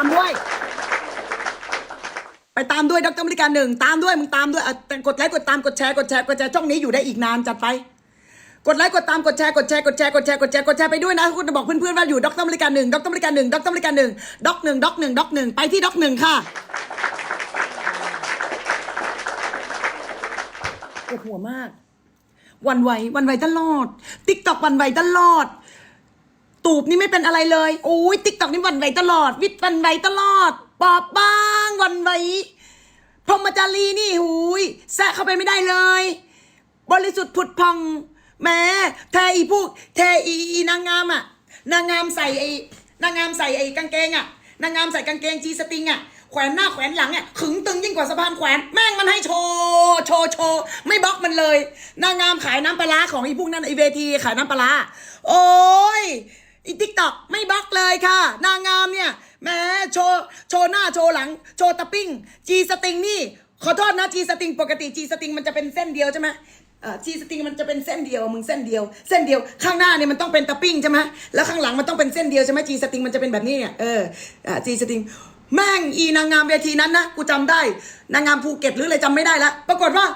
ามด้วย ไปตามด้วยดรมริการหนึ่งตามด้วยมึงตามด้วยอะแต่กดไลค์กดตามกดแชร์กดแชร์กดแชร์ช่องนี้อยู่ได้อีกนานจัดไป กดไลค์กดตามกดแชร์กดแชร์กดแชร์กดแชร์กดแชร์กดแชร์ไปด้วยนะคุณจะบอกเพื่อนๆว่าอยู่ดรมริการหนึ่งดรมริการหนึ่งดรมริการหนึ่งด็อกหนึ่งด็อกหนึ่งด็อกหนึ่งไปที่ด็อกหนึ่งค่ะปวดหัวมากวันไหววันไหวตลอดติ๊กต็อกวันไหวตลอด ตูบนี่ไม่เป็นอะไรเลยโอ้ยติ๊กตอกนี่วันไหวตลอด วิทย์วันไหวตลอดปอบบ้างวันไหวพรหมจารีนี่หูยแซะเข้าไปไม่ได้เลย บริสุทธิ์ผุดพองแหม้แทอีพวกแทอีอีนางงามอะนางงามใส่ไอ้นางงามใส่ไอ้กางเกงอะนางงามใส่กางเกงจีสติงอะแขวนหน้าแขวนหลังอะขึงตึงยิ่งกว่าสะพานแขวนแม่งมันให้โชว์โชว์โชว์ไม่บล็อกมันเลย นางงามขายน้ำปลาของอีพวกนั้นไอเวทีขายน้ำปลาโอ้ย อีทิกตอกไม่บล็อกเลยค่ะ นางงามเนี่ยแม้โชว์โชว์หน้าโชว์หลัง โชว์ตะปิ้งจีสติงนี่ขอโทษนะจีสติงปกติจีสติงมันจะเป็นเส้นเดียวใช่ไหมเออจีสติงมันจะเป็นเส้นเดียวมึงเส้นเดียว เส้นเดียวข้างหน้าเนี่ยมันต้องเป็นตะปิ้งใช่ไหมแล้วข้างหลังมันต้องเป็นเส้นเดียวใช่ไหมจีสติงมันจะเป็นแบบนี้เนี่ยเออจีสติงแม่งอีนางงามเวทีนั้นนะกูจำได้ นางงามภูเก็ตหรืออะไรจำไม่ได้ละปรากฏว่า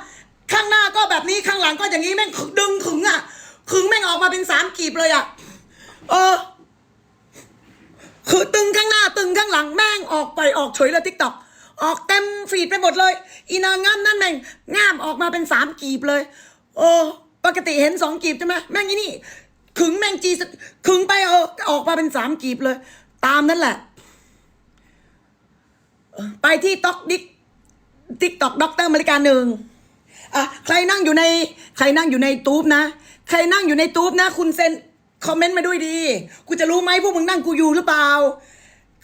ข้างหน้าก็แบบนี้ข้างหลังก็อย่างนี้แม่งดึงขึงอะขึงแม่งออกมาเป็นสามกีบเลยอะ เออ คือตึงข้างหน้าตึงข้างหลังแม่งออกไปออกเฉยเลยทิกตอกออกเต็มฟีดไปหมดเลย อีนางงามนั่นแม่งงามออกมาเป็นสามกีบเลย โอ้ปกติเห็นสองกีบใช่ไหมแม่งอีนี่ขึงแม่งจีขึงไปเออออกมาเป็นสามกีบเลย ตามนั่นแหละ ไปที่ต็อกดิกทิกตอกด็อกเตอร์มาริกาหนึ่งอะใครนั่งอยู่ใน ใครนั่งอยู่ในตูบนะ ใครนั่งอยู่ในตูบนะ คุณเซน คอมเมนต์มาด้วยดี กูจะรู้ไหมพวกมึงนั่งกูอยู่หรือเปล่า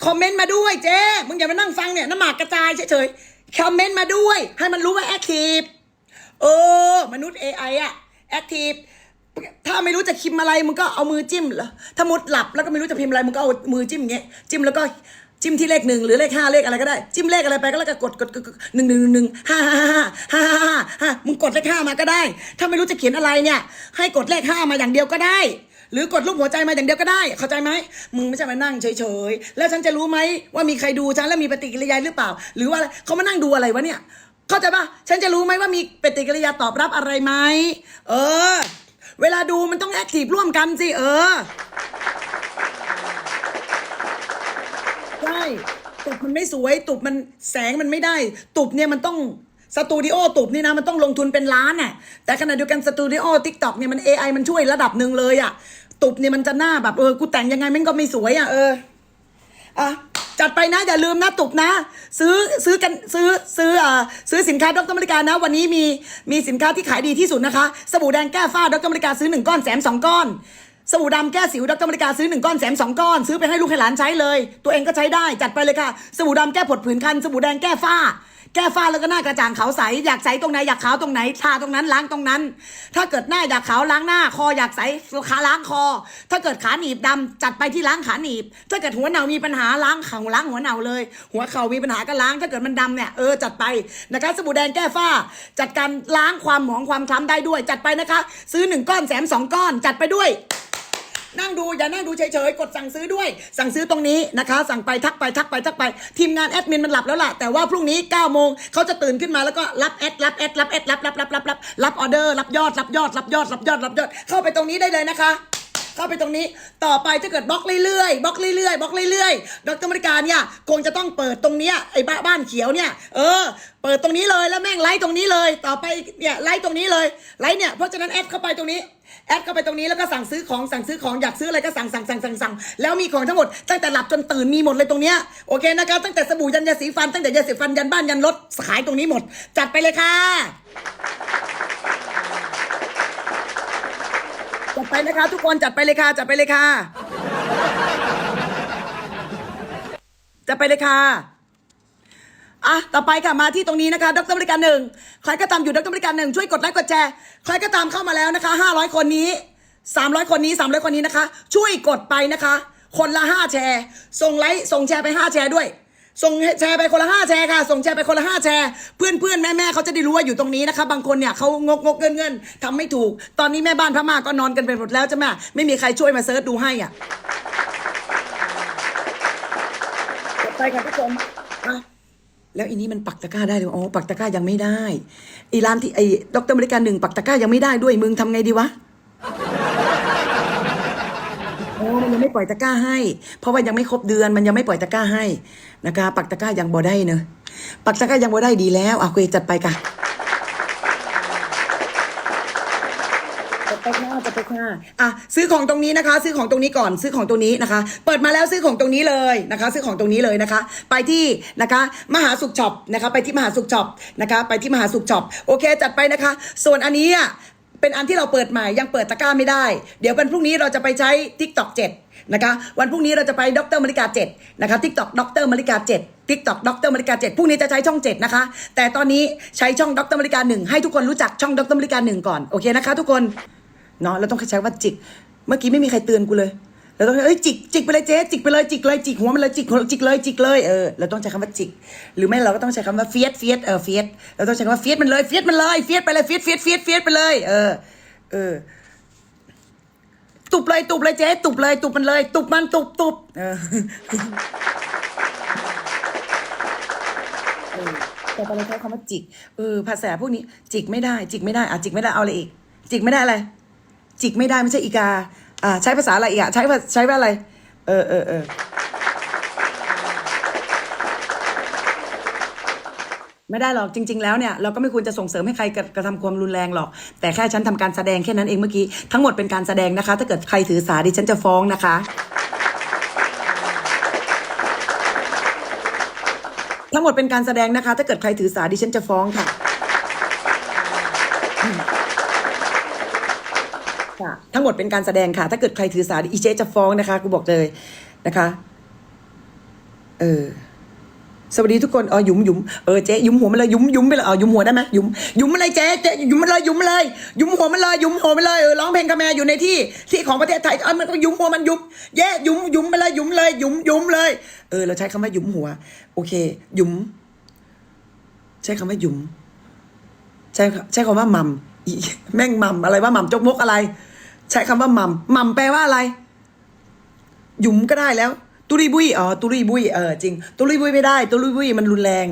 คอมเมนต์มาด้วยเจ๊มึงอย่ามานั่งฟังเนี่ยน้ำหมากกระจายเฉยๆ คอมเมนต์มาด้วย ให้มันรู้ว่าแอคทีฟ เออ มนุษย์ AI อะแอคทีฟ ถ้าไม่รู้จะพิมพ์อะไรมึงก็เอามือจิ้มเหรอถ้ามุดหลับแล้วก็ไม่รู้จะพิมพ์อะไรมึงก็เอามือจิ้มอย่างเงี้ย จิ้มแล้วก็จิ้มที่เลขหนึ่งหรือเลขห้าเลขอะไรก็ได้ จิ้มเลขอะไรไปก็แล้วก็กดกดกดหนึ่งหนึ่งหนึ่งห้าห้าห้าห้าห้าห้าห้ามึงกดเลขห้ามาก็ได้ ถ้าไม่รู้จะเขียนอะไรเนี่ย ให้กดเลขห้ามาอย่างเดียวก็ได้ หรือกดรูปหัวใจมาอย่างเดียวก็ได้ เข้าใจไหมมึงไม่ใช่มานั่งเฉยๆแล้วฉันจะรู้ไหมว่ามีใครดูฉันแล้วมีปฏิกิริยาหรือเปล่า หรือว่าอะไรเขามานั่งดูอะไรวะเนี่ย เข้าใจปะฉันจะรู้ไหมว่ามีปฏิกิริยาตอบรับอะไรไหมเออ เวลาดูมันต้องแอคทีฟร่วมกันสิเออใช่ตุบมันไม่สวย ตุบมันแสงมันไม่ได้ ตุบเนี่ยมันต้อง สตูดิโอตุบนี่นะมันต้องลงทุนเป็นล้านน่ะแต่ขณะเดียวกันสตูดิโอทิกตอกเนี่ยมัน AI มันช่วยระดับหนึ่งเลยอะตุบเนี่ยมันจะหน้าแบบเออกูแต่งยังไงมันก็ไม่สวยอะเอออะจัดไปนะ อย่าลืมนะตุบนะ ซื้อซื้อกันซื้อซื้ออ่าซื้อสินค้าดรมริกานะ วันนี้มีมีสินค้าที่ขายดีที่สุดนะคะ สบู่แดงแก้ฝ้าดรมริกาซื้อหนึ่งก้อนแถมสองก้อนสบู่ดำแก้สิวดรมริกาซื้อหนึ่งก้อนแถมสองก้อน ซื้อไปให้ลูกให้หลานใช้เลย ตัวเองก็ใช้ได้จัดไปเลยค่ะ สบู่ดำแก้ผดผื่นคัน สบู่แดงแก้ฝ้า แก้ฝ้าแล้วก็หน้ากระจ่างขาวใส อยากใสตรงไหนอยากขาวตรงไหนทาตรงนั้นล้างตรงนั้น ถ้าเกิดหน้าอยากขาวล้างหน้าคออยากใสขาล้างคอ ถ้าเกิดขาหนีบดำจัดไปที่ล้างขาหนีบ ถ้าเกิดหัวเหนามีปัญหาล้างเข่าล้างหัวเหนาเลย หัวเข่ามีปัญหาก็ล้างถ้าเกิดมันดำเนี่ยเออจัดไปนะคะสบู่แดงแก้ฝ้า จัดการล้างความหมองความคล้ำได้ด้วย จัดไปนะคะ ซื้อหนึ่งก้อนแถมสองก้อน จัดไปด้วย นั่งดูอย่านั่งดูเฉยๆ กดสั่งซื้อด้วย สั่งซื้อตรงนี้นะคะ สั่งไปทักไปทักไปทักไป ทีมงานแอดมินมันหลับแล้วล่ะ แต่ว่าพรุ่งนี้9ก้าโมงเขาจะตื่นขึ้นมาแล้วก็รับแอดรับแอดรับแอดรับรับรับรับรับรับออเดอร์รับยอดรับยอดรับยอดรับยอดรับยอด เข้าไปตรงนี้ได้เลยนะคะเข้าไปตรงนี้ต่อไปถ้าเกิดบล็อกเรื่อยๆบล็อกเรื่อยๆบล็อกเรื่อยๆดรมริการเนี่ยคงจะต้องเปิดตรงเนี้ยไอ้บ้าบ้านเขียวเนี่ยเออ เปิดตรงนี้เลยแล้วแม่งไลฟ์ตรงนี้เลย ต่อไปเนี่ยไลฟ์ตรงนี้เลยไลฟ์เนี่ยเพราะฉะนั้นแอดเข้าไปตรงนี้ แอดเข้าไปตรงนี้แล้วก็สั่งซื้อของสั่งซื้อของอยากซื้ออะไรก็สั่งสั่งสั่งสั่งสั่งแล้วมีของทั้งหมดตั้งแต่หลับจนตื่นมีหมดเลยตรงเนี้ยโอเคนะคะตั้งแต่สบู่ยันยาสีฟันตั้งแต่ยาสีฟันยันบ้านยันรถขายตรงนี้หมด จัดไปเลยค่ะจัดไปนะคะ ทุกคนจัดไปเลยค่ะจัดไปเลยค่ะจัดไปเลยค่ะ อะต่อไปค่ะมาที่ตรงนี้นะคะดรบริการหนึ่งใครก็ตามอยู่ดรบริการหนึ่งช่วยกดไลค์กดแชร์ใครก็ตามเข้ามาแล้วนะคะห้าร้อยคนนี้สามร้อยคนนี้สามร้อยคนนี้นะคะ ช่วยกดไปนะคะ คนละห้าแชร์ ส่งไลค์ส่งแชร์ไปห้าแชร์ด้วย ส่งแชร์ไปคนละห้าแชร์ค่ะ ส่งแชร์ไปคนละห้าแชร์ เพื่อนเพื่อนแม่แม่เขาจะได้รู้ว่าอยู่ตรงนี้นะคะ บางคนเนี่ยเขางกงกเงินเงินทำไม่ถูก ตอนนี้แม่บ้านพม่าก็นอนกันไปหมดแล้วใช่ไหมไม่มีใครช่วยมาเซิร์ชดูให้อะไปไปค่ะทุกคนอะ แล้วอีนี้มันปักตะกร้าได้เลยอ๋อปักตะกร้ายังไม่ได้อีร้านที่ไอ้ดรบริการหนึ่งปักตะกร้ายังไม่ได้ด้วยมึงทำไงดีวะโอ้มันยังไม่ปล่อยตะกร้าให้ เพราะว่ายังไม่ครบเดือนมันยังไม่ปล่อยตะกร้าให้นะคะ ปักตะกร้ายังบ่ได้เนอะปักตะกร้ายังบ่ได้ดีแล้วอะคุยจัดไปค่ะ จัดไปค่ะจัดไปค่ะอะซื้อของตรงนี้นะคะ ซื้อของตรงนี้ก่อนซื้อของตรงนี้นะคะ เปิดมาแล้วซื้อของตรงนี้เลยนะคะ ซื้อของตรงนี้เลยนะคะ ไปที่นะคะมหาสุขช็อปนะคะ ไปที่มหาสุขช็อปนะคะ ไปที่มหาสุขช็อปโอเค จัดไปนะคะ ส่วนอันนี้อะเป็นอันที่เราเปิดใหม่ยังเปิดตะกร้าไม่ได้ เดี๋ยววันพรุ่งนี้เราจะไปใช้ TikTok 7 นะคะ วันพรุ่งนี้เราจะไปดรมริกา 7 นะคะ TikTok ดรมริกา 7 TikTok ดรมริกา 7พรุ่งนี้จะใช้ช่อง 7 นะคะ แต่ตอนนี้ใช้ช่องดรมริกา 1 ให้ทุกคนรู้จักช่องดรมริกา 1 ก่อน โอเคนะคะทุกคน เนาะเราต้องใช้ว่าจิก เมื่อกี้ไม่มีใครเตือนกูเลยเราต้องเอ้ยจิกจิกไปเลยเจ๊จิกไปเลยจิกเลยจิกหัวมันเลยจิกหัวจิกเลยจิกเลยเออเราต้องใช้คำว่าจิก หรือไม่เราก็ต้องใช้คำว่าเฟียสเฟียสเออเฟียสเราต้องใช้คำว่าเฟียสมันเลยเฟียสมันเลยเฟียสไปเลยเฟียสเฟียสเฟียสเฟียสไปเลยเออเออตุบเลยตุบเลยเจ๊ตุบเลยตุบมันเลย ตุบมันตุบตุบเออเออแต่ตอนเราใช้คำว่าจิกเออภาษาพวกนี้จิกไม่ได้ จิกไม่ได้อะจิกไม่ได้เอาอะไรอีก จิกไม่ได้อะไร จิกไม่ได้ไม่ใช่อีกาอ่าใช้ภาษาอะไรอีกอะใช้ใช้ว่าอะไร เออเออเออไม่ได้หรอกจริง ๆ แล้วเนี่ยเราก็ไม่ควรจะส่งเสริมให้ใครกระกระทำความรุนแรงหรอก แต่แค่ฉันทำการแสดงแค่นั้นเองเมื่อกี้ ทั้งหมดเป็นการแสดงนะคะ ถ้าเกิดใครถือสาดิฉันจะฟ้องนะคะ ทั้งหมดเป็นการแสดงนะคะ ถ้าเกิดใครถือสาดิฉันจะฟ้องค่ะ ทั้งหมดเป็นการแสดงค่ะ ถ้าเกิดใครถือสาอีเจจะฟ้องนะคะ กูบอกเลยนะคะ เออ สวัสดีทุกคนอ๋อหยุมหยุมเออเจ๊หยุมหัวมันเลยหยุมหยุมไปเลยอ๋อหยุมหัวได้ไหมหยุมหยุมมันเลยเจ๊เจ๊หยุมมันเลยหยุมมันเลยหยุมหัวมันเลยหยุมหัวมันเลยเออร้องเพลงคาแมอยู่ในที่ที่ของประเทศไทยเออมันก็หยุมหัวมันหยุมแย่หยุมหยุมไปเลยหยุมเลยหยุมหยุมเลย เออเราใช้คำว่าหยุมหัว โอเคหยุม ใช้คำว่าหยุมใช้ใช้คำว่ามัมแม่งมัมอะไรว่ามัมจกมกอะไร ใช้คำว่ามัมมัมแปลว่าอะไร หยุมก็ได้แล้ว ตุรีบุยอ๋อตุรีบุยเออจริง ตุรีบุยไม่ได้ ตุรีบุยมันรุนแรง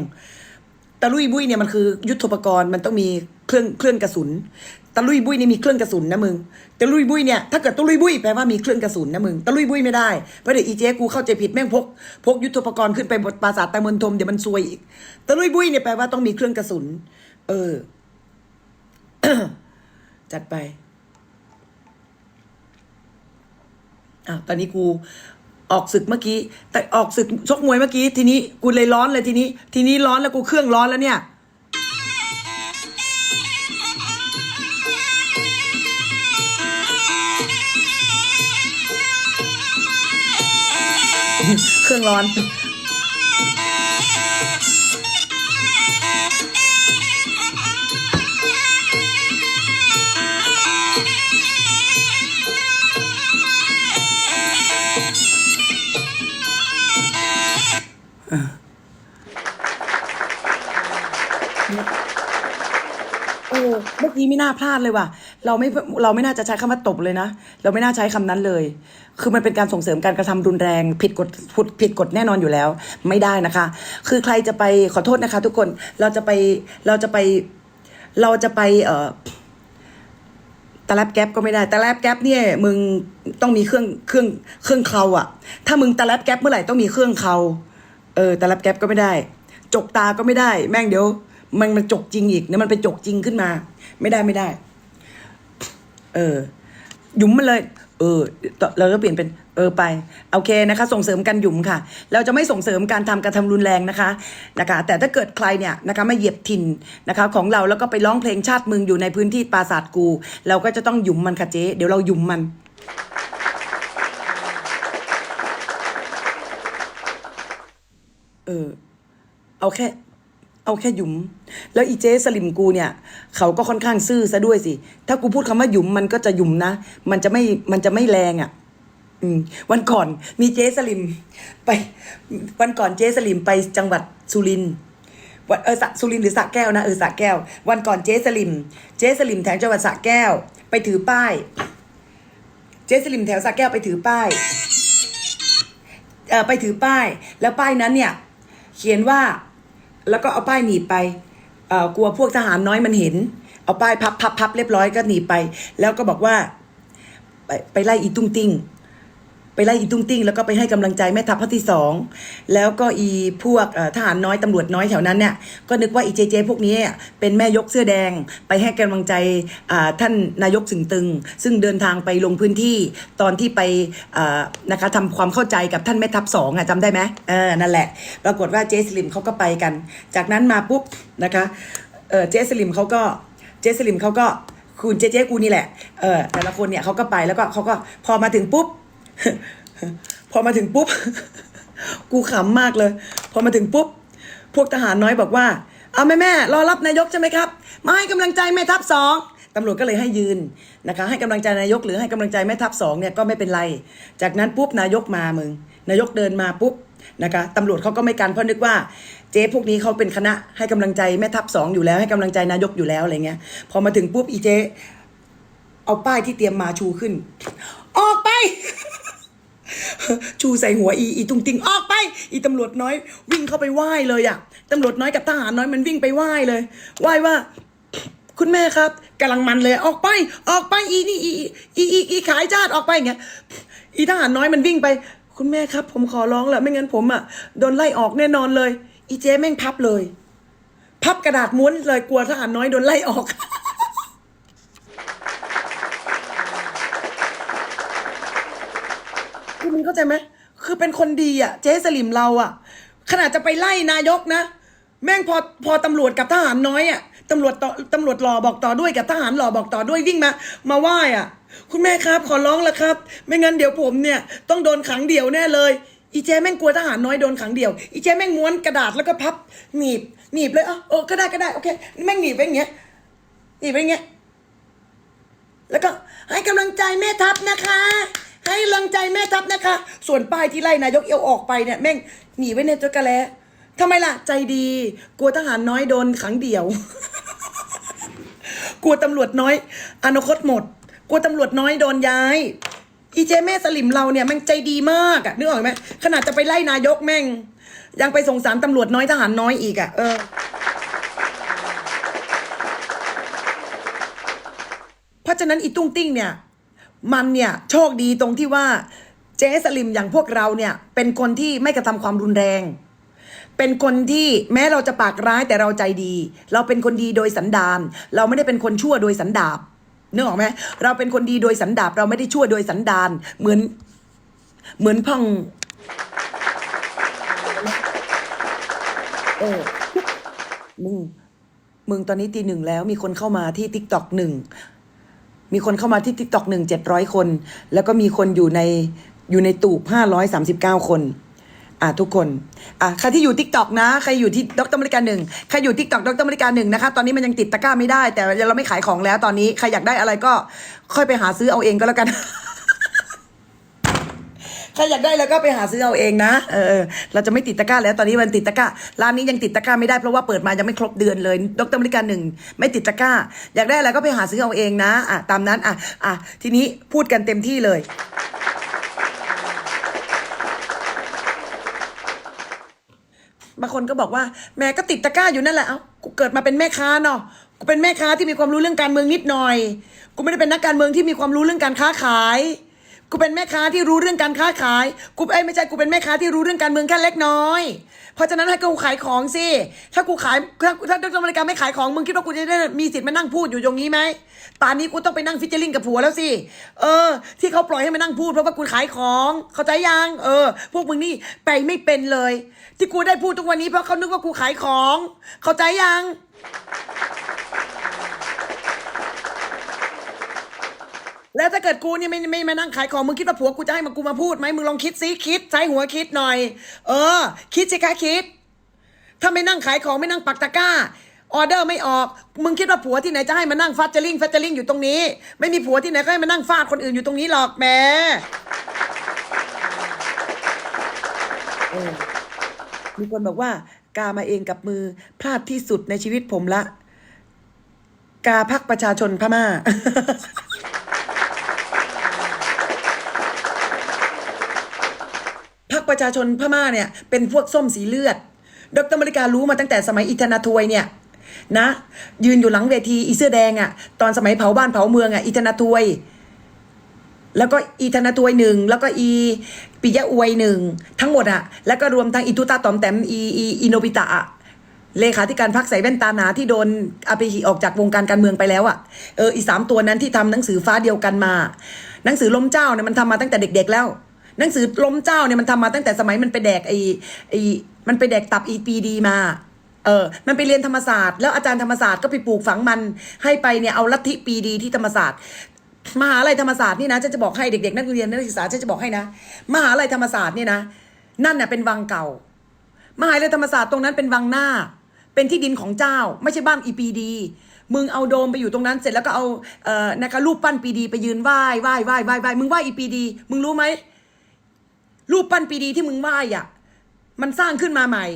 ตะลุยบุยเนี่ยมันคือยุทธปกรณ์มันต้องมีเครื่องเครื่องกระสุนตะลุยบุยนี่มีเครื่องกระสุนนะมึงตะลุยบุยเนี่ยถ้าเกิดตะลุยบุยแปลว่ามีเครื่องกระสุนนะมึงตะลุยบุยไม่ได้เพราะเดี๋ยวอีเจ๊กูเข้าใจผิดแม่งพกพกยุทธปกรณ์ขึ้นไปบนปราสาทตะเมินทมเดี๋ยวมันซวยอีกตะลุยบุยเนี่ยแปลว่าต้องมีเครื่องกระสุน เออ จัดไป อะตอนนี้กูออกศึกเมื่อกี้ แต่ออกศึกชกมวยเมื่อกี้ ทีนี้กูเลยร้อนเลยทีนี้ ทีนี้ร้อนแล้วกูเครื่องร้อนแล้วเนี่ย เครื่องร้อน น่าพลาดเลยว่ะ เราไม่เราไม่น่าจะใช้คำว่าตบเลยนะ เราไม่น่าใช้คำนั้นเลย คือมันเป็นการส่งเสริมการกระทำรุนแรง ผิดกฎผิดกฎแน่นอนอยู่แล้ว ไม่ได้นะคะ คือใครจะไปขอโทษนะคะ ทุกคนเราจะไปเราจะไปเราจะไปเอ่อตะแลบแก๊ปก็ไม่ได้ตะแลบแก๊ปเนี่ยมึงต้องมีเครื่องเครื่องเครื่องเคาอะถ้ามึงตะแลบแก๊ปเมื่อไหร่ต้องมีเครื่องเคาเออตะแลบแก๊ปก็ไม่ได้ จกตาก็ไม่ได้ แม่งเดี๋ยว มันมันจกจริงอีกเนี่ยมันไปจกจริงขึ้นมา ไม่ได้ไม่ได้ เออหยุมมันเลย เออเราก็เปลี่ยนเป็นเออไปโอเคนะคะ ส่งเสริมการหยุมค่ะ เราจะไม่ส่งเสริมการทำการทำรุนแรงนะคะนะคะ แต่ถ้าเกิดใครเนี่ยนะคะมาเหยียบถิ่นนะคะ ของเราแล้วก็ไปร้องเพลงชาติเมืองอยู่ในพื้นที่ปราสาทกู เราก็จะต้องหยุมมันค่ะเจ๊เดี๋ยวเราหยุมมันเออเอาแค่ เอาแค่หยุม แล้วอีเจสลิมกูเนี่ยเขาก็ค่อนข้างซื่อซะด้วยสิ ถ้ากูพูดคำว่าหยุมมันก็จะหยุมนะ มันจะไม่มันจะไม่แรงอะ่ะวันก่อนมีเจสลิม ไป วันก่อนเจสลิมไปจังหวัดสุรินทร์วันเออสะสุรินทร์หรือสระแก้วนะเออสระแก้ว วันก่อนเจสลิม เจสลิมแถวจังหวัดสระแก้ว ไปถือป้าย เจสลิมแถวสระแก้วไปถือป้ายเออไปถือป้าย แล้วป้ายนั้นเนี่ย เขียนว่า แล้วก็เอาป้ายหนีไปกลัวพวกทหารน้อยมันเห็น เอาป้ายพับพับพับเรียบร้อยก็หนีไป แล้วก็บอกว่าไปไปไล่อีตุ้งติ้ง ไปไล่อีตุ้งติ้งแล้วก็ไปให้กำลังใจแม่ทัพภาคที่สองแล้วก็อีพวกทหารน้อยตำรวจน้อยแถวนั้นเนี่ยก็นึกว่าอีเจเจพวกนี้เป็นแม่ยกเสื้อแดง ไปให้กำลังใจท่านนายกสึงตึง ซึ่งเดินทางไปลงพื้นที่ตอนที่ไปนะคะทำความเข้าใจกับท่านแม่ทัพสองอะจำได้ไหมเออนั่นแหละ ปรากฏว่าเจสลิมเขาก็ไปกัน จากนั้นมาปุ๊บนะคะเออเจสลิมเขาก็เจสลิมเขาก็คุณเจเจกูนี่แหละ เออแต่ละคนเนี่ยเขาก็ไปแล้วก็เขาก็พอมาถึงปุ๊บ พอมาถึงปุ๊บ กูขำมากเลย พอมาถึงปุ๊บ พวกทหารน้อยบอกว่า เอาแม่แม่รอรับนายกใช่ไหมครับ มาให้กำลังใจแม่ทัพสองตำรวจก็เลยให้ยืนนะคะ ให้กำลังใจนายกหรือให้กำลังใจแม่ทัพสองเนี่ยก็ไม่เป็นไร จากนั้นปุ๊บนายกมามึง นายกเดินมาปุ๊บนะคะตำรวจเขาก็ไม่กันเพราะนึกว่าเจ๊พวกนี้เขาเป็นคณะให้กำลังใจแม่ทัพสองอยู่แล้วให้กำลังใจนายกอยู่แล้วอะไรเงี้ย พอมาถึงปุ๊บอีเจ๊เอาป้ายที่เตรียมมาชูขึ้น ออกไป ชูใส่หัวอีอีตุงติงออกไป อีตำรวจน้อย วิ่งเข้าไปไหว้เลยอะตำรวจน้อยกับทหารน้อยมันวิ่งไปไหว้เลยไหว้ว่า คุณแม่ครับกำลังมันเลย ออกไป ออกไปอีนี่อีอีอีอีขายชาติออกไปอย่างเงี้ยอีทหารน้อยมันวิ่งไป คุณแม่ครับ ผมขอร้องแหละไม่งั้นผมอะโดนไล่ออกแน่นอนเลย อีเจ๊แม่งพับเลย พับกระดาษม้วนเลยกลัวทหารน้อยโดนไล่ออก คือมึง เข้าใจไหมคือเป็นคนดีอะ เจ๊สลิมเราอะ ขนาดจะไปไล่นายกนะ แม่งพอพอตำรวจกับทหารน้อยอะตำรวจต่อตำรวจหล่อบอกต่อด้วยกับทหารหล่อบอกต่อด้วยวิ่งมา มาไหว้อะ คุณแม่ครับขอร้องละครับ ไม่งั้นเดี๋ยวผมเนี่ยต้องโดนขังเดี่ยวแน่เลยอีเจ๊แม่งกลัวทหารน้อยโดนขังเดี่ยว อีเจ๊แม่งม้วนกระดาษแล้วก็พับหนีบหนีบเลยอะเออก็ได้ก็ได้โอเคแม่งหนีบไปอย่างเงี้ยหนีบไปอย่างเงี้ยแล้วก็ให้กำลังใจแม่ทัพนะคะ ให้กำลังใจแม่ทัพนะคะ ส่วนป้ายที่ไล่นายกเอวออกไปเนี่ยแม่งหนีไว้ในตัวกระแลทำไมล่ะ ใจดี กลัวทหารน้อยโดนขังเดี่ยว กลัวตำรวจน้อย อนาคตหมด กลัวตำรวจน้อยโดนย้ายอีเจแม่สลิมเราเนี่ยแม่งใจดีมากอะนึกออกไหมขนาดจะไปไล่นายกแม่ง ยังไปส่งสารตำรวจน้อยทหารน้อยอีกอะเออเพราะฉะนั้นอีตุ้งติ้งเนี่ย มันเนี่ยโชคดีตรงที่ว่าเจ๊สลิมอย่างพวกเราเนี่ย เป็นคนที่ไม่กระทำความรุนแรง เป็นคนที่แม้เราจะปากร้ายแต่เราใจดี เราเป็นคนดีโดยสันดานเราไม่ได้เป็นคนชั่วโดยสันดาบนึกออกไหมเราเป็นคนดีโดยสันดาบเราไม่ได้ชั่วโดยสันดานเหมือนเหมือนพ่องเออมึงมึงตอนนี้ตีหนึ่งแล้วมีคนเข้ามาที่ทิกตอกหนึ่ง มีคนเข้ามาที่ TikTok หนึ่งเจ็ดร้อยคน แล้วก็มีคนอยู่ในอยู่ในตูบห้าร้อยสามสิบเก้าคน อะทุกคน อะใครที่อยู่ TikTok นะ ใครอยู่ที่ดรมริการหนึ่งใครอยู่ TikTok ดรมริการหนึ่งนะคะ ตอนนี้มันยังติดตะกร้าไม่ได้ แต่เราไม่ขายของแล้วตอนนี้ ใครอยากได้อะไรก็ค่อยไปหาซื้อเอาเองก็แล้วกัน ใครอยากได้แล้วก็ไปหาซื้อเอาเองนะเออเออเราจะไม่ติดตะกร้าแล้วตอนนี้มันติดตะกร้าร้านนี้ยังติดตะกร้าไม่ได้เพราะว่าเปิดมายังไม่ครบเดือนเลยดรมริการหนึ่งไม่ติดตะกร้า อยากได้อะไรก็ไปหาซื้อเอาเองนะอะตามนั้นอะอะทีนี้พูดกันเต็มที่เลยบางคนก็บอกว่าแม่ก็ติดตะกร้าอยู่นั่นแหละ เอ้า กูเกิดมาเป็นแม่ค้าเนาะ กูเป็นแม่ค้าที่มีความรู้เรื่องการเมืองนิดหน่อย กูไม่ได้เป็นนักการเมืองที่มีความรู้เรื่องการค้าขาย กูเป็นแม่ค้าที่รู้เรื่องการค้าขายกูเอ้ยไม่ใช่กูเป็นแม่ค้าที่รู้เรื่องการเมืองแค่เล็กน้อย เพราะฉะนั้นให้กูขายของสิถ้ากูขายถ้าถ้าดรมริการไม่ขายของมึงคิดว่ากูจะได้มีสิทธิ์มานั่งพูดอยู่ตรงนี้ไหมป่านนี้กูต้องไปนั่งฟิชเชอร์ลิงกับผัวแล้วสิเออ ที่เขาปล่อยให้มานั่งพูดเพราะว่ากูขายของเข้าใจยังเออ พวกมึงนี่ไปไม่เป็นเลย ที่กูได้พูดทุกวันนี้เพราะเขานึกว่ากูขายของ เข้าใจยัง แล้วถ้าเกิดกูเนี่ยไม่ไม่มานั่งขายของมึงคิดว่าผัวกูจะให้มากูมาพูดไหมมึงลองคิดซิคิดใช้หัวคิดหน่อย เออ คิดสิคะคิด ถ้าไม่นั่งขายของไม่นั่งปักตะกร้าออเดอร์ไม่ออก มึงคิดว่าผัวที่ไหนจะให้มานั่งฟาดเจอริงฟาดเจอริงอยู่ตรงนี้ ไม่มีผัวที่ไหนก็ให้มานั่งฟาดคนอื่นอยู่ตรงนี้หรอกแมเออมีคนบอกว่ากามาเองกับมือพลาดที่สุดในชีวิตผมละ กาพักประชาชนพม่า พรรค ประชาชนพม่าเนี่ยเป็นพวกส้มสีเลือด ดรมริการู้มาตั้งแต่สมัยอิธนาทวยเนี่ยนะ ยืนอยู่หลังเวทีอีเสื้อแดงอะ่ะตอนสมัยเผาบ้านเผาเมืองอะ่ะอิธนาทวย แล้วก็อีธนาทวยหนึ่งแล้วก็อีปิยะอวยหนึ่งทั้งหมดอะแล้วก็รวมทั้งอีตุตาตอมแตมอีอีอีโนบิตะอะเลขาธิการพักใส่แว่นตาหนาที่โดนอาเปหิออกจากวงการการเมืองไปแล้วอะเอออีสามตัวนั้นที่ทำหนังสือฟ้าเดียวกันมา หนังสือล้มเจ้าเนี่ยมันทำมาตั้งแต่เด็ก ๆ แล้ว หนังสือล้มเจ้าเนี่ยมันทำมาตั้งแต่สมัยมันไปแดกไอ้ไอ้มันไปแดกตับอีปีดีมาเออ มันไปเรียนธรรมศาสตร์ แล้วอาจารย์ธรรมศาสตร์ก็ไปปลูกฝังมันให้ไปเนี่ยเอาลัทธิปีดีที่ธรรมศาสตร์มหาลัยธรรมศาสตร์นี่นะฉันจะบอกให้เด็กๆนักเรียนนักศึกษาฉันจะบอกให้นะมหาลัยธรรมศาสตร์เนี่ยนะนั่นน่ะเป็นวังเก่า มหาลัยธรรมศาสตร์ตรงนั้นเป็นวังหน้า เป็นที่ดินของเจ้า ไม่ใช่บ้านอีปีดีมึงเอาโดมไปอยู่ตรงนั้นเสร็จแล้วก็เอาเอ่อนะคะรูปปั้นปีดีไปยืนไหว้ไหว้ไหว้ไหว้ไหว้มึงไหว้อีปีดี มึงรู้ไหม รูปปั้นปีดีที่มึงไหว้อะมันสร้างขึ้นมาใหม่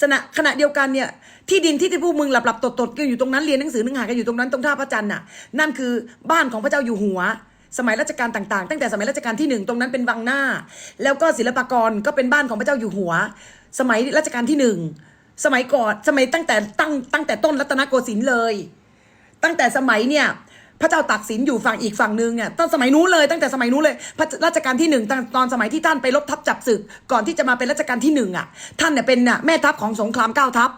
สณะขณะเดียวกันเนี่ยที่ดินที่ที่พวกมึงหลับหลับตดตดกันอยู่ตรงนั้นเรียนหนังสือหนังหากันอยู่ตรงนั้นตรงท่าพระจันทร์น่ะนั่นคือบ้านของพระเจ้าอยู่หัว สมัยรัชกาลต่างๆ ตั้งแต่สมัยรัชกาลที่หนึ่งตรงนั้นเป็นวังหน้า แล้วก็ศิลปากรก็เป็นบ้านของพระเจ้าอยู่หัว สมัยรัชกาลที่หนึ่งสมัยก่อนสมัยตั้งแต่ตั้งตั้งแต่ต้นรัตนโกสินทร์เลย ตั้งแต่สมัยเนี่ย พระเจ้าตักสินอยู่ฝั่งอีกฝั่งหนึ่งเนี่ยตั้งสมัยนู้นเลยตั้งแต่สมัยนู้นเลยพระรัชกาลที่หนึ่งตอนสมัยที่ท่านไปลบทัพจับศึก ก่อนที่จะมาเป็นรัชกาลที่หนึ่งอะท่านเนี่ยเป็นน่ะแม่ทัพของสงครามเก้าทัพ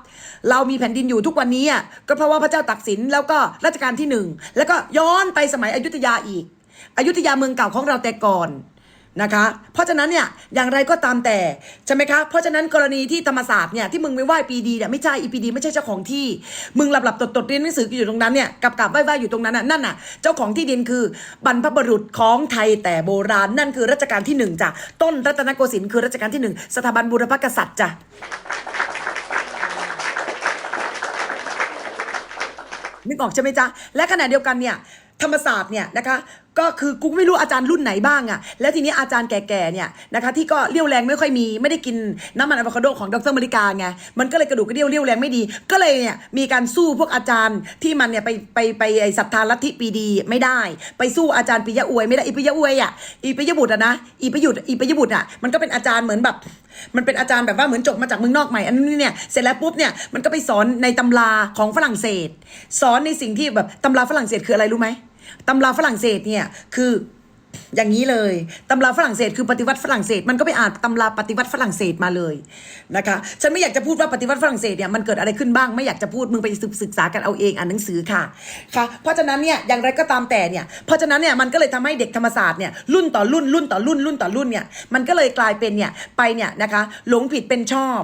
เรามีแผ่นดินอยู่ทุกวันนี้อะก็เพราะว่าพระเจ้าตักสินแล้วก็รัชกาลที่หนึ่งแล้วก็ย้อนไปสมัยอยุธยาอีก อยุธยาเมืองเก่าของเราแต่ก่อน นะคะ เพราะฉะนั้นเนี่ยอย่างไรก็ตามแต่ใช่ไหมคะเพราะฉะนั้นกรณีที่ธรรมศาสตร์เนี่ยที่มึงไปไหว้ปีดีเนี่ยไม่ใช่อีปีดีไม่ใช่เจ้าของที่ มึงหลับหลับตดตดเรียนหนังสืออยู่ตรงนั้นเนี่ยกับกับไหว้ไหว้อยู่ตรงนั้นน่ะนั่นน่ะเจ้าของที่ดินคือบรรพบุรุษของไทยแต่โบราณนั่นคือรัชกาลที่หนึ่งจ้ะต้นรัตนโกสินทร์คือรัชกาลที่หนึ่งสถาบันบูรพกษัตริย์จ้ะนึกออกใช่ไหมจ๊ะและขณะเดียวกันเนี่ยธรรมศาสตร์เนี่ยนะคะ ก็คือกูไม่รู้อาจารย์รุ่นไหนบ้างอะแล้วทีนี้อาจารย์แก่ๆเนี่ยนะคะที่ก็เรี่ยวแรงไม่ค่อยมีไม่ได้กินน้ำมันอะโวคาโดของดรมริกาไงมันก็เลยกระดูกกระเดี่ยวเรี่ยวแรงไม่ดี ก็เลยเนี่ยมีการสู้พวกอาจารย์ที่มันเนี่ยไปไปไปไอศรัทธาลัทธิปีดีไม่ได้ ไปสู้อาจารย์ปิยะอวยไม่ได้อีปิยะอวยอะอีปิยะบุตรอะนะอีปิยุทธ์อีปิยะบุตรอะมันก็เป็นอาจารย์เหมือนแบบมันเป็นอาจารย์แบบว่าเหมือนจบมาจากเมืองนอกใหม่อันนี้เนี่ยเสร็จแล้วปุ๊บเนี่ยมันก็ไปสอนในตำราของฝรั่งเศส สอนในสิ่งที่แบบตำราฝรั่งเศสคืออะไรรู้ไหม ตำราฝรั่งเศสเนี่ยคืออย่างนี้เลยตำราฝรั่งเศสคือปฏิวัติฝรั่งเศสมันก็ไปอ่านตำราปฏิวัติฝรั่งเศสมาเลยนะคะฉันไม่อยากจะพูดว่าปฏิวัติฝรั่งเศสเนี่ยมันเกิดอะไรขึ้นบ้างไม่อยากจะพูดมึงไปศึกษากันเอาเองอ่านหนังสือค่ะค่ะเพราะฉะนั้นเนี่ยอย่างไรก็ตามแต่เนี่ยเพราะฉะนั้นเนี่ยมันก็เลยทำให้เด็กธรรมศาสตร์เนี่ยรุ่นต่อรุ่นรุ่นต่อรุ่นรุ่นต่อรุ่นเนี่ยมันก็เลยกลายเป็นเนี่ยไปเนี่ยนะคะหลงผิดเป็นชอบ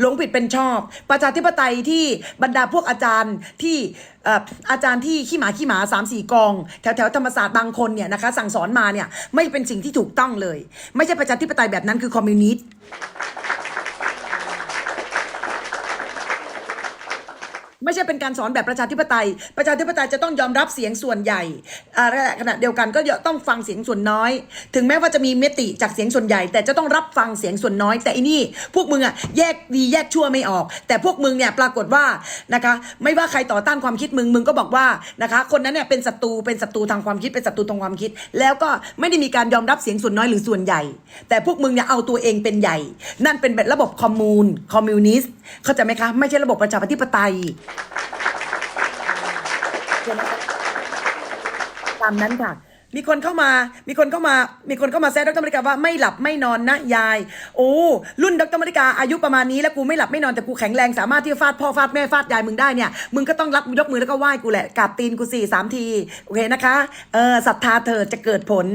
หลงผิดเป็นชอบ ประชาธิปไตยที่บรรดาพวกอาจารย์ที่เอ่ออาจารย์ที่ขี้หมาขี้หมาสามสี่กอง แถวแถวธรรมศาสตร์บางคนเนี่ยนะคะสั่งสอนมาเนี่ยไม่เป็นสิ่งที่ถูกต้องเลย ไม่ใช่ประชาธิปไตยแบบนั้นคือคอมมิวนิสต์ ไม่ใช่เป็นการสอนแบบประชาธิปไตย ประชาธิปไตยจะต้องยอมรับเสียงส่วนใหญ่อ่าและขณะเดียวกันก็ต้องฟังเสียงส่วนน้อย ถึงแม้ว่าจะมีเมติจากเสียงส่วนใหญ่ แต่จะต้องรับฟังเสียงส่วนน้อย แต่อันนี่ พวกมึงอะแยกดีแยกชั่วไม่ออก แต่พวกมึงเนี่ยปรากฏว่านะคะ ไม่ว่าใครต่อต้านความคิดมึงมึงก็บอกว่านะคะ คนนั้นเนี่ยเป็นศัตรูเป็นศัตรูทางความคิดเป็นศัตรูทางความคิด แล้วก็ไม่ได้มีการยอมรับเสียงส่วนน้อยหรือส่วนใหญ่ แต่พวกมึงเนี่ยเอาตัวเองเป็นใหญ่ นั่นเป็นแบบระบบคอมมูนคอมมิวนิสต์เข้าใจไหมคะไม่ใช่ระบบประชาธิปไตยตามนั้นค่ะ มีคนเข้ามา มีคนเข้ามา มีคนเข้ามาแซดดรมริกาว่าไม่หลับไม่นอนนะยาย โอ้ รุ่นดรมริกาอายุประมาณนี้แล้วกูไม่หลับไม่นอนแต่กูแข็งแรงสามารถที่จะฟาดพ่อฟาดแม่ฟาดยายมึงได้เนี่ย มึงก็ต้องรับยกมือแล้วก็ไหว้กูแหละกราบตีนกูสี่สามที โอเคนะคะ เออศรัทธาเธอจะเกิดผล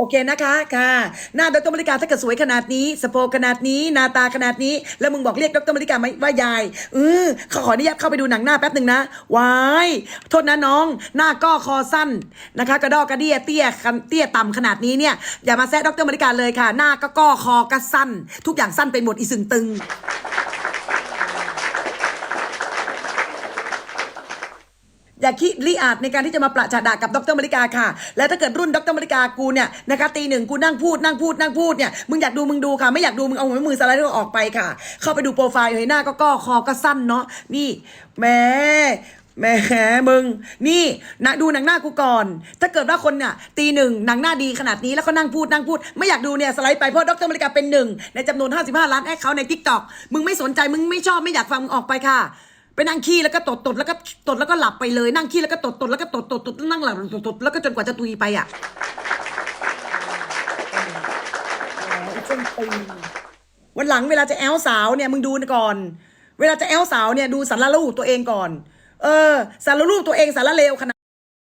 โอเคนะคะค่ะหน้าดรมริกาถ้าเกิดสวยขนาดนี้สโพกขนาดนี้หน้าตาขนาดนี้ แล้วมึงบอกเรียกดรมริกาไหมว่ายายเออขอขออนุญาตเข้าไปดูหนังหน้าแป๊บหนึ่งนะวายโทษนะน้อง หน้าก็คอสั้นนะคะ กระดอกกระเดียเตี้ยเตี้ยต่ำขนาดนี้เนี่ยอย่ามาแซะดรมริกาเลยค่ะ หน้าก็ก้อคอก็สั้น ทุกอย่างสั้นไปหมดอีสึงตึง อย่าคิดริอาจในการที่จะมาประจัดากับดรมริกาค่ะ และถ้าเกิดรุ่นดรมริกากูเนี่ยนะคะตีหนึ่งกูนั่งพูดนั่งพูดนั่งพูดเนี่ยมึงอยากดูมึงดูค่ะ ไม่อยากดูมึงเอาหัวมือสไลด์ออกไปค่ะ เข้าไปดูโปรไฟล์เฮ้ยหน้าก็ก้อคอก็สั้นเนาะนี่แม่แหมมึง นี่นะดูหนังหน้ากูก่อน ถ้าเกิดว่าคนเนี่ยตีหนึ่งหนังหน้าดีขนาดนี้แล้วก็นั่งพูดนั่งพูด ไม่อยากดูเนี่ยสไลด์ไปเพราะดรมริกาเป็นหนึ่งในจำนวน 55 ล้านแอคเขาในทิกตอกมึงไม่สนใจมึงไม่ชอบไม่อยากฟังมึงออกไปค่ะ ไปนั่งขี้แล้วก็ตดตดแล้วก็ตดแล้วก็หลับไปเลย นั่งขี้แล้วก็ตดตดแล้วก็ตดตดตดนั่งหลับตดตดแล้วก็จนกว่าจะตุยไปอะวันหลังเวลาจะแอลสาวเนี่ยมึงดูก่อน เวลาจะแอลสาวเนี่ยดูสารรูปตัวเองก่อน เออ สารรูปตัวเองสารเลวขนาด